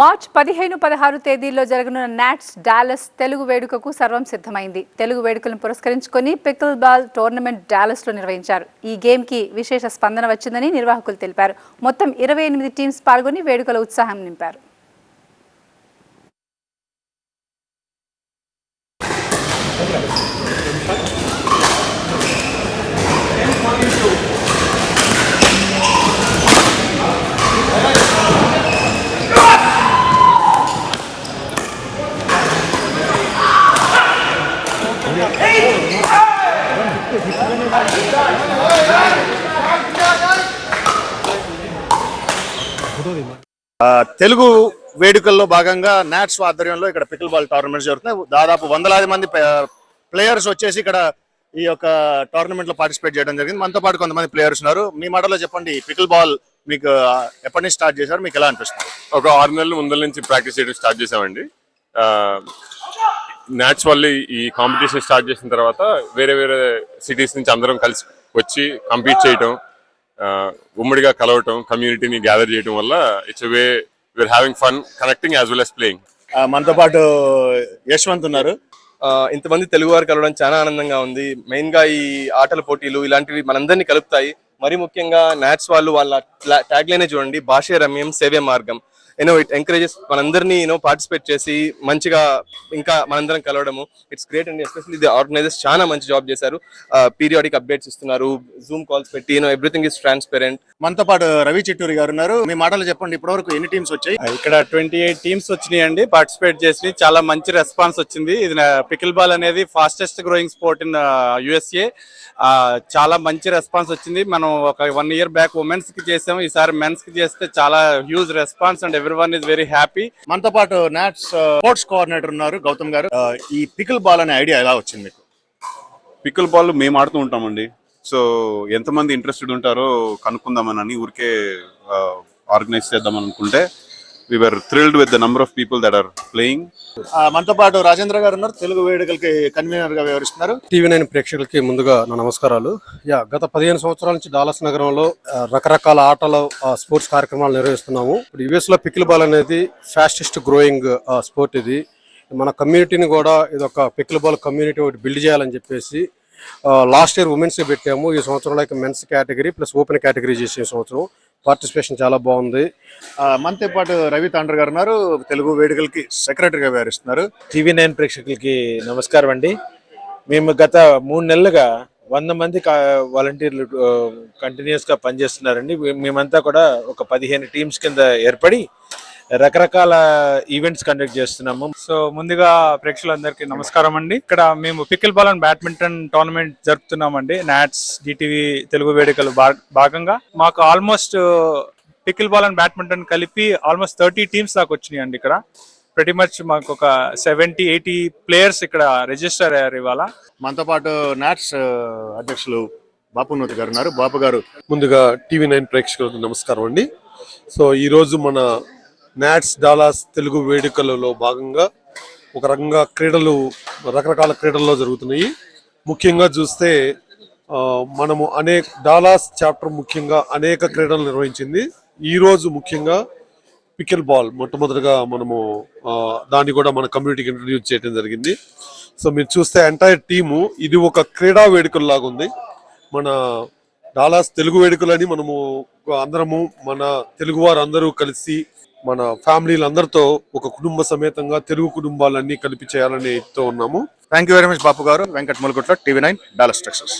March పదిహేను పదహారు తేదీల్లో జరగనున్న నాట్స్ డాలస్ తెలుగు వేడుకకు సర్వం సిద్ధమైంది. తెలుగు వేడుకలను పురస్కరించుకొని పికిల్ బాల్ టోర్నమెంట్ డాలస్లో నిర్వహించారు. ఈ గేమ్కి విశేష స్పందన వచ్చిందని నిర్వాహకులు తెలిపారు. మొత్తం ఇరవై ఎనిమిది టీమ్స్ పాల్గొని వేడుకల ఉత్సాహం నింపారు. తెలుగు వేడుకల్లో భాగంగా నాట్స్ ఆధ్వర్యంలో ఇక్కడ పికిల్ బాల్ టోర్నమెంట్స్ జరుగుతున్నాయి. దాదాపు వందలాది మంది ప్లేయర్స్ వచ్చేసి ఇక్కడ ఈ యొక్క టోర్నమెంట్లో పార్టిసిపేట్ చేయడం జరిగింది. మనతో పాటు కొంతమంది ప్లేయర్స్ ఉన్నారు. మీ మాటలో చెప్పండి పికిల్ బాల్ మీకు ఎప్పటి నుంచి స్టార్ట్ చేశారు? మీకు ఎలా అనిపిస్తుంది? ఒక ఆరు నెలల ముందల నుంచి ప్రాక్టీస్ చేయడం స్టార్ట్ చేసామండి న్యాట్స్ వల్ల ఈ కాంపిటీషన్ స్టార్ట్ చేసిన తర్వాత వేరే వేరే సిటీస్ నుంచి అందరం కలిసి వచ్చి కంపీట్ చేయటం ఉమ్మడిగా కలవటం కమ్యూనిటీని గ్యాదర్ చేయడం వల్ల it's way we're having fun connecting as well as playing మనతో పాటు యశ్వంత్ ఉన్నారు. ఇంతమంది తెలుగు వారు కలవడం చాలా ఆనందంగా ఉంది. మెయిన్గా ఈ ఆటల పోటీలు ఇలాంటివి మనందరినీ కలుపుతాయి. మరి ముఖ్యంగా నాట్స్ వాళ్ళు వాళ్ళ ట్యాగ్ లైనే చూడండి భాషే రమ్యం సేవే మార్గం. యూనో ఇట్ ఎంకరేజెస్ మనందరినీ యూనో పార్టిసిపేట్ చేసి మంచిగా ఇంకా మనందరం కలవడము. ఇట్స్ గ్రేట్ అండి ఎస్పెషల్లీ ది ఆర్గనైజర్స్ చాలా మంచి జాబ్ చేశారు. పీరియాడిక్ అప్డేట్స్ ఇస్తున్నారు జూమ్ కాల్స్ పెట్టి you know everything is transparent మనతో పాటు రవి చిట్టూరి గారు ఉన్నారు. మీ మాటలు చెప్పండి ఇప్పటివరకు ఎన్ని టీమ్స్ వచ్చాయి? ఇక్కడ ట్వంటీ ఎయిట్ టీమ్స్ వచ్చినాయండి. పార్టిసిపేట్ చేసి చాలా మంచి రెస్పాన్స్ వచ్చింది. ఇది పికిల్ బాల్ అనేది fastest growing sport in USA చాలా మంచి రెస్పాన్స్ వచ్చింది. మనం ఒక వన్ ఇయర్ బ్యాక్ ఉమెన్స్కి చేసాము ఈసారి మెన్స్కి చేస్తే చాలా huge response and every one is very happy మనతో పాటు నాట్స్ స్పోర్ట్స్ కోఆర్డినేటర్ ఉన్నారు గౌతమ్ గారు. ఆ, ఈ పికిల్ బాల్ అనే ఐడియా ఎలా వచ్చింది మీకు? పిక్కల్ బాల్ మేము ఆడుతూ ఉంటామండి. సో ఎంతమంది ఇంట్రెస్టెడ్ ఉంటారో కనుక్కుందామని ఊరికే ఆర్గనైజ్ చేద్దామని అనుకుంటే we're thrilled with the number of people that are playing ఆ, మనతో పాటు రాజేంద్ర గారు ఉన్నారు. తెలుగు వేడుకలకి కన్వీనర్గా వ్యవహరిస్తున్నారు. టీవీ నైన్ ప్రేక్షకులకి ముందుగా నా నమస్కారాలు. యా గత పదిహేను సంవత్సరాల నుంచి డాలస్ నగరంలో రకరకాల ఆటలు స్పోర్ట్స్ కార్యక్రమాలు నిర్వహిస్తున్నాము. ఇప్పుడు యుఎస్లో పికిల్ బాల్ అనేది ఫాస్టెస్ట్ గ్రోయింగ్ స్పోర్ట్ ఇది. మన కమ్యూనిటీని కూడా ఇది ఒక పికిల్ బాల్ కమ్యూనిటీ ఒకటి బిల్డ్ చేయాలని చెప్పేసి లాస్ట్ ఇయర్ ఉమెన్స్ పెట్టాము. ఈ సంవత్సరంలో men's category plus open category చేసే సంవత్సరం. పార్టిసిపేషన్ చాలా బాగుంది. మనతో పాటు రవి తాండ్ర గారు ఉన్నారు. తెలుగు వేడుకలకి సెక్రటరీగా వ్యవహరిస్తున్నారు. టీవీ నైన్ ప్రేక్షకులకి నమస్కారం అండి. మేము గత మూడు నెలలుగా వంద మంది వాలంటీర్లు కంటిన్యూస్గా పనిచేస్తున్నారండి. మేమంతా కూడా ఒక పదిహేను టీమ్స్ కింద ఏర్పడి రకరకాల ఈవెంట్స్ కండక్ట్ చేస్తున్నాము. సో ముందుగా ప్రేక్షకులందరికీ నమస్కారం అండి. ఇక్కడ మేము pickle ball and badminton tournament జరుపుతున్నామండి NATS DTV Telugu వేడుకలు భాగంగా. మాకు almost pickle ball and badminton కలిపి ఆల్మోస్ట్ థర్టీ టీమ్స్ దాకా వచ్చినాయి అండి ఇక్కడ. ప్రతి మచ్ మాకు ఒక సెవెంటీ ఎయిటీ ప్లేయర్స్ ఇక్కడ రిజిస్టర్ అయ్యారు ఇవాళ. మనతో పాటు నాట్స్ అధ్యక్షులు బాపునూతి గారు ఉన్నారు. బాపు గారు ముందుగా టీవీ నైన్ ప్రేక్షకులకు నమస్కారం అండి. సో ఈరోజు మన నాట్స్ డాలాస్ తెలుగు వేడుకలలో భాగంగా ఒక రకంగా క్రీడలు రకరకాల క్రీడల్లో జరుగుతున్నాయి. ముఖ్యంగా చూస్తే మనము అనేక డాలాస్ చాప్టర్ ముఖ్యంగా అనేక క్రీడలు నిర్వహించింది. ఈరోజు ముఖ్యంగా పికిల్ బాల్ మొట్టమొదటిగా మనము దాన్ని కూడా మన కమ్యూనిటీకి ఇంట్రడ్యూస్ చేయడం జరిగింది. సో మీరు చూస్తే ఎంటైర్ టీము ఇది ఒక క్రీడా వేడుకల్లాగా ఉంది. మన డాలాస్ తెలుగు వేడుకలని మనము అందరము మన తెలుగు వారు అందరూ కలిసి మన ఫ్యామిలీలు అందరితో ఒక కుటుంబ సమేతంగా తెలుగు కుటుంబాలన్నీ కలిపి చేయాలని తో ఉన్నాము. Thank you very much Bapu గారు. Venkat Mulugutla TV nine Dallas Texas